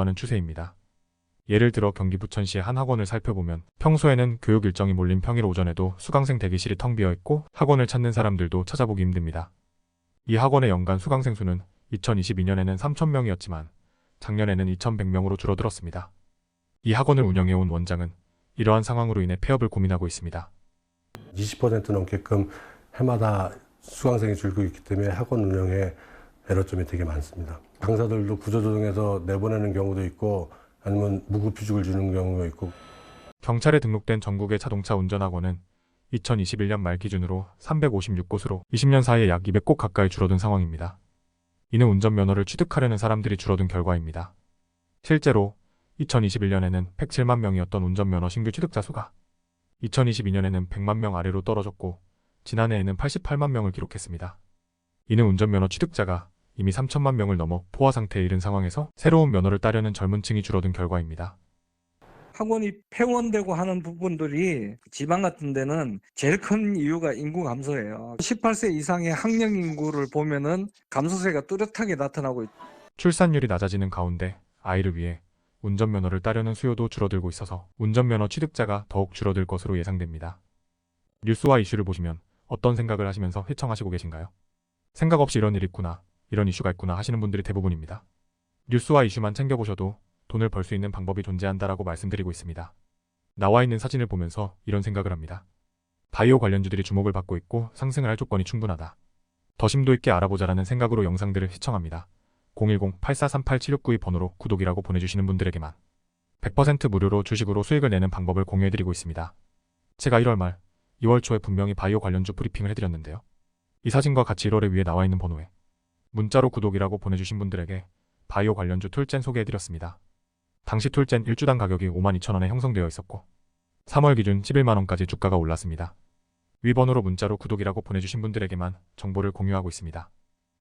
하는 추세입니다. 예를 들어 경기 부천시의 한 학원을 살펴보면 평소에는 교육 일정이 몰린 평일 오전에도 수강생 대기실이 텅 비어 있고 학원을 찾는 사람들도 찾아보기 힘듭니다. 이 학원의 연간 수강생 수는 2022년에는 3,000명이었지만 작년에는 2,100명으로 줄어들었습니다. 이 학원을 운영해온 원장은 이러한 상황으로 인해 폐업을 고민하고 있습니다. 20% 넘게끔 해마다 수강생이 줄고 있기 때문에 학원 운영에 에러점이 되게 많습니다. 강사들도 구조조정해서 내보내는 경우도 있고 아니면 무급휴직을 주는 경우도 있고 경찰에 등록된 전국의 자동차 운전학원은 2021년 말 기준으로 356곳으로 20년 사이에 약 200곳 가까이 줄어든 상황입니다. 이는 운전면허를 취득하려는 사람들이 줄어든 결과입니다. 실제로 2021년에는 107만 명이었던 운전면허 신규 취득자 수가 2022년에는 100만 명 아래로 떨어졌고 지난해에는 88만 명을 기록했습니다. 이는 운전면허 취득자가 이미 3천만 명을 넘어 포화 상태에 이른 상황에서 새로운 면허를 따려는 젊은 층이 줄어든 결과입니다. 학원이 폐원되고 하는 부분들이 지방 같은 데는 제일 큰 이유가 인구 감소예요. 18세 이상의 학령 인구를 보면은 감소세가 뚜렷하게 나타나고 있 출산율이 낮아지는 가운데 아이를 위해 운전면허를 따려는 수요도 줄어들고 있어서 운전면허 취득자가 더욱 줄어들 것으로 예상됩니다. 뉴스와 이슈를 보시면 어떤 생각을 하시면서 시청하시고 계신가요? 생각 없이 이런 일이 있구나, 이런 이슈가 있구나 하시는 분들이 대부분입니다. 뉴스와 이슈만 챙겨보셔도 돈을 벌 수 있는 방법이 존재한다라고 말씀드리고 있습니다. 나와 있는 사진을 보면서 이런 생각을 합니다. 바이오 관련주들이 주목을 받고 있고 상승을 할 조건이 충분하다. 더 심도 있게 알아보자라는 생각으로 영상들을 시청합니다. 010-8438-7692 번호로 구독이라고 보내주시는 분들에게만 100% 무료로 주식으로 수익을 내는 방법을 공유해드리고 있습니다. 제가 1월 말, 2월 초에 분명히 바이오 관련주 브리핑을 해드렸는데요. 이 사진과 같이 1월에 위에 나와 있는 번호에 문자로 구독이라고 보내주신 분들에게 바이오 관련주 툴젠 소개해드렸습니다. 당시 툴젠 1주당 가격이 52,000원에 형성되어 있었고 3월 기준 11만원까지 주가가 올랐습니다. 위 번호로 문자로 구독이라고 보내주신 분들에게만 정보를 공유하고 있습니다.